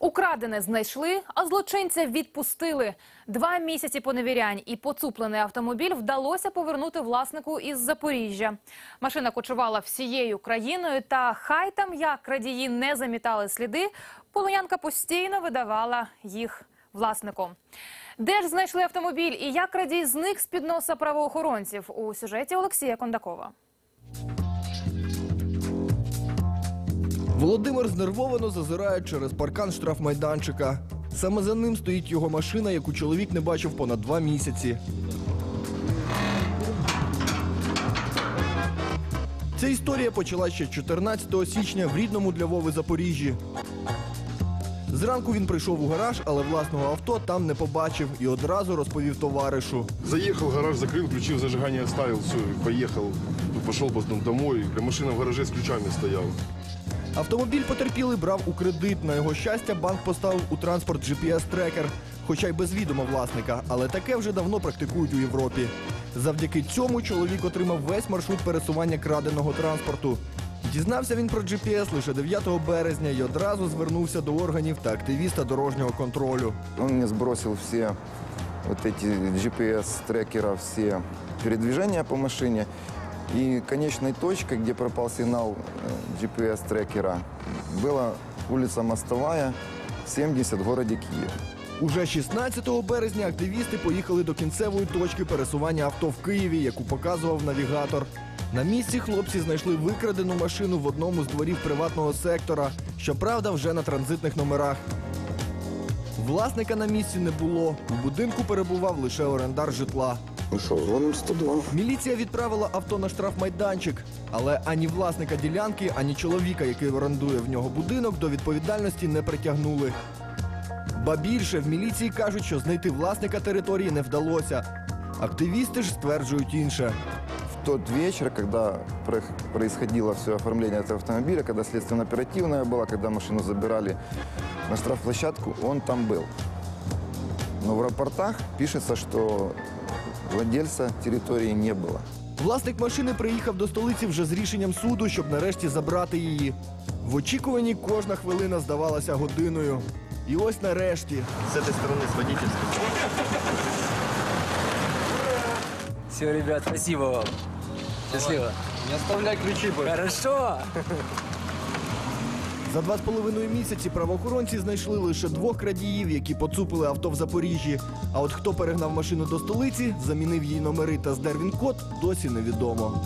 Украдене знайшли, а злочинця відпустили. Два місяці поневірянь і поцуплений автомобіль вдалося повернути власнику із Запоріжжя. Машина кочувала всією країною, та хай там як крадії не замітали сліди, полонянка постійно видавала їх власнику. Де ж знайшли автомобіль і як крадій зник з-під носа правоохоронців у сюжеті Олексія Кондакова. Володимир знервовано зазирає через паркан штрафмайданчика. Саме за ним стоїть його машина, яку чоловік не бачив понад два місяці. Ця історія почалася ще 14 січня в рідному для Вови Запоріжжі. Зранку він прийшов у гараж, але власного авто там не побачив і одразу розповів товаришу. Заехал, гараж закрыл, ключи в зажигании оставил, все, поехал. Ну, Пошел потом домой, машина в гараже с ключами стояла. Автомобіль потерпілий брав у кредит. На його щастя, банк поставив у транспорт GPS-трекер, хоча й без відома власника, але таке вже давно практикують у Європі. Завдяки цьому чоловік отримав весь маршрут пересування краденого транспорту. Дізнався він про GPS лише 9 березня і одразу звернувся до органів та активіста дорожнього контролю. Он мне сбросил все вот GPS-трекера, все передвижения по машине. И конечной точкой, где пропал сигнал э, GPS-трекера, была улица Мостовая, 70 в городе Киев. Уже 16 березня активісти поїхали до кінцевої точки пересування авто в Києві, яку показував навігатор. На місці хлопці знайшли викрадену машину в одному з дворів приватного сектора, щоправда, вже на транзитних номерах. Власника на місці не було. У будинку перебував лише орендар житла. Ну що, дзвонимо 102. Міліція відправила авто на штрафмайданчик, але ані власника ділянки, ані чоловіка, який орендує в нього будинок, до відповідальності не притягнули. Ба більше в міліції кажуть, що знайти власника території не вдалося. Активісти ж стверджують інше. В тот вечер, когда про- происходило все оформление этого автомобиля, когда следственно-оперативная была, когда машину забирали на штрафплощадку, он там был. Но в рапортах пишется, что владельца территории не было. Власник машини приїхав до столиці вже з рішенням суду, щоб нарешті забрати її. В очікуванні кожна хвилина здавалася годиною. І ось нарешті С этой стороны с водительской. Все, ребят, спасибо вам. Счастливо. Не оставляй ключи, больше. Хорошо. За два з половиною місяці правоохоронці знайшли лише двох крадіїв, які поцупили авто в Запоріжжі. А от хто перегнав машину до столиці, замінив її номери та здер він код, досі невідомо.